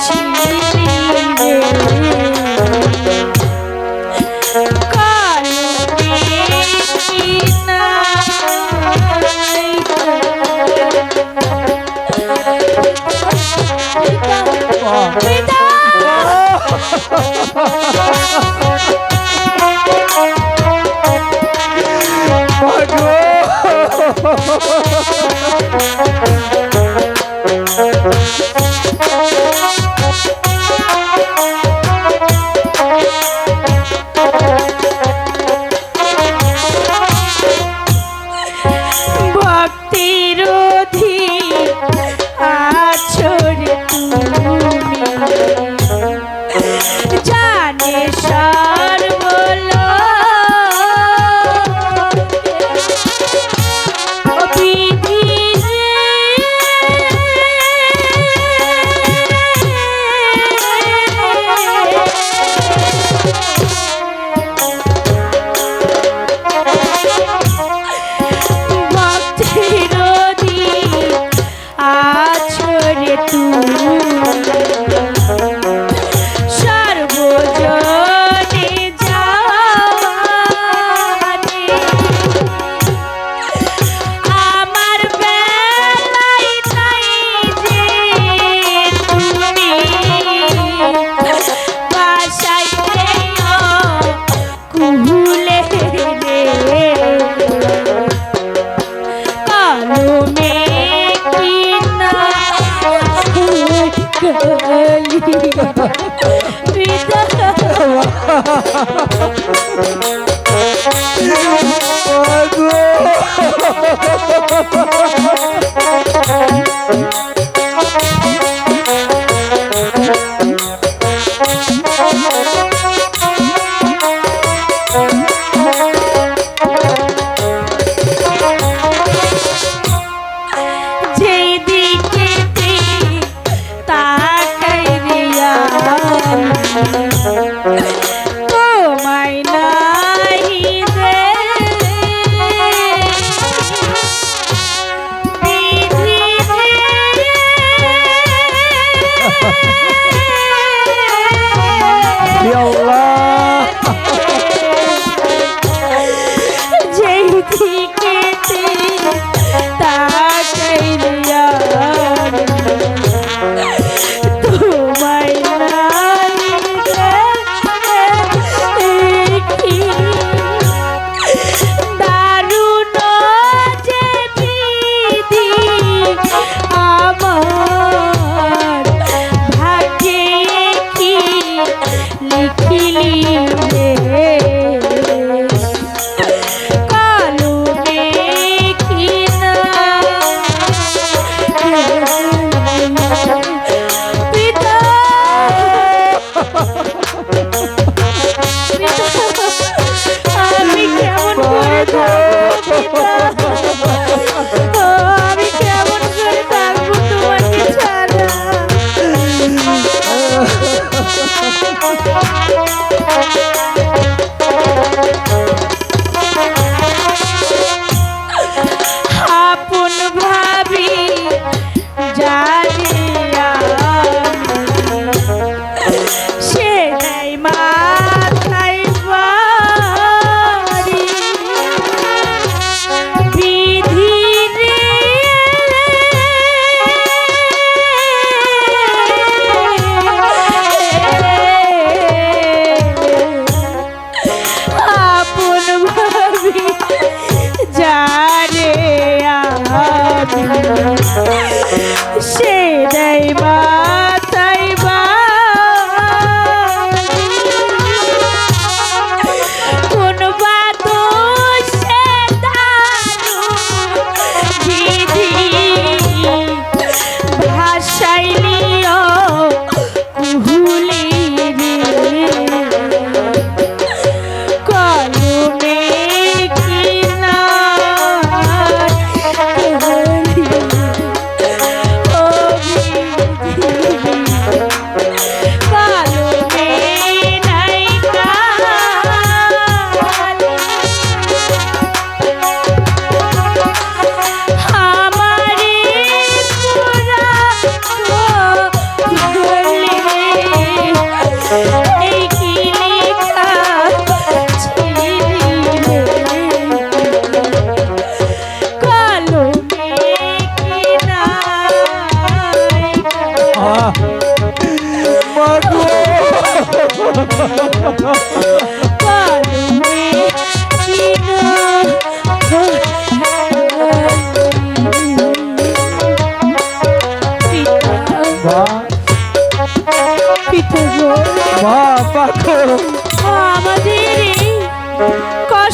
you. জানে সর্বল যেই দিকে রে She, baby.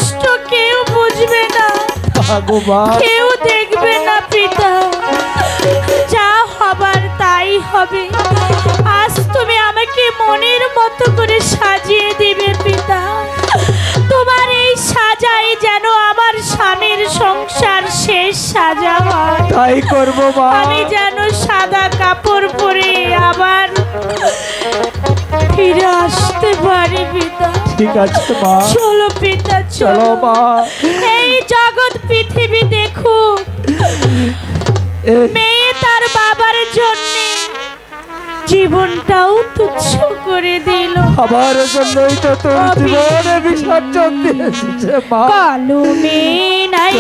কষ্ট কেউ বুঝবে না। কেউ দেখবে না পিতা। যা হবার তাই হবে। আজ তুমি আমাকে মনের মতো করে সাজিয়ে দিবে পিতা। তোমার এই সাজাই যেন আমার স্বামীর সংসার শেষ সাজা হয়। তাই করব মা। আমি যেন সাদা কাপড় পরে আবার ফিরে আসতে পারি পিতা। ঠিক আছে মা। চলো পিতা চলো। মা। এই জগৎ পৃথিবী দেখুক এ- মেয়ে তার বাবার জন্য জীবনটাও তুচ্ছ করে দিল। আমার জন্যই তো তোর জীবনে বিসর্জন দিয়েছে মা। কালো মেয়ে নাই